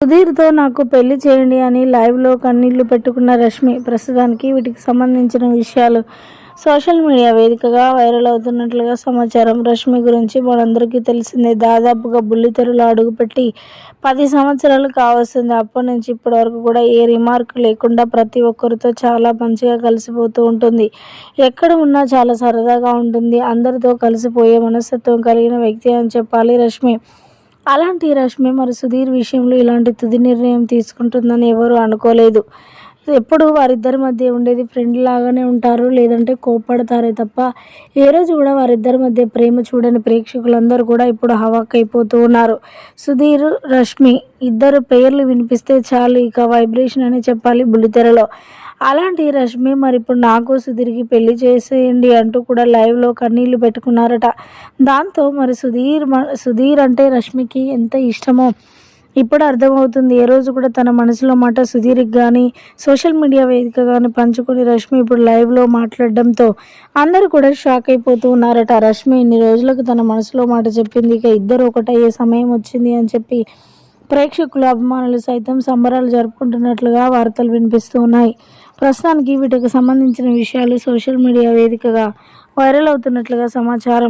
సుధీర్తో నాకు పెళ్ళి చేయండి అని లైవ్లో కన్నీళ్ళు పెట్టుకున్న రష్మి ప్రస్తుతానికి వీటికి సంబంధించిన విషయాలు సోషల్ మీడియా వేదికగా వైరల్ అవుతున్నట్లుగా సమాచారం. రష్మి గురించి మనందరికీ తెలిసిందే దాదాపుగా బుల్లితెరలో అడుగుపెట్టి పది సంవత్సరాలు కావస్తుంది. అప్పటి నుంచి ఇప్పటి వరకు కూడా ఏ రిమార్క్ లేకుండా ప్రతి ఒక్కరితో చాలా మంచిగా కలిసిపోతూ ఉంటుంది. ఎక్కడ ఉన్నా చాలా సరదాగా ఉంటుంది. అందరితో కలిసిపోయే మనస్తత్వం కలిగిన వ్యక్తి అని చెప్పాలి రష్మి. అలాంటి రష్మి మరి సుధీర్ విషయంలో ఇలాంటి తుది నిర్ణయం తీసుకుంటుందని ఎవరు అనుకోలేదు. ఎప్పుడు వారిద్దరి మధ్య ఉండేది ఫ్రెండ్ లాగానే ఉంటారు లేదంటే కోప్పడతారే తప్ప ఏ రోజు కూడా వారిద్దరి మధ్య ప్రేమ చూడని ప్రేక్షకులందరూ కూడా ఇప్పుడు హవాక్ అయిపోతూ ఉన్నారు. సుధీర్ రష్మి ఇద్దరు పేర్లు వినిపిస్తే చాలు ఇక వైబ్రేషన్ అని చెప్పాలి బుల్లితెరలో. అలాంటి రష్మి మరి ఇప్పుడు నాకు సుధీర్కి పెళ్ళి చేసేయండి అంటూ కూడా లైవ్లో కన్నీళ్ళు పెట్టుకున్నారట. దాంతో మరి సుధీర్ మ- సుధీర్ అంటే రష్మికి ఎంత ఇష్టమో ఇప్పుడు అర్థమవుతుంది. ఏ రోజు కూడా తన మనసులో మాట సుధీర్కి కానీ సోషల్ మీడియా వేదిక కానీ పంచుకొని రష్మి ఇప్పుడు లైవ్లో మాట్లాడడంతో అందరూ కూడా షాక్ అయిపోతూ ఉన్నారట. రష్మి ఇన్ని రోజులకు తన మనసులో మాట చెప్పింది. ఇక ఇద్దరు ఒకటయ్యే సమయం వచ్చింది అని చెప్పి ప్రేక్షకులు అభిమానులు సైతం సంబరాలు జరుపుకుంటున్నట్లుగా వార్తలు వినిపిస్తూ ఉన్నాయి. ప్రస్తుతానికి వీటికి సంబంధించిన విషయాలు సోషల్ మీడియా వేదికగా వైరల్ అవుతున్నట్లుగా సమాచారం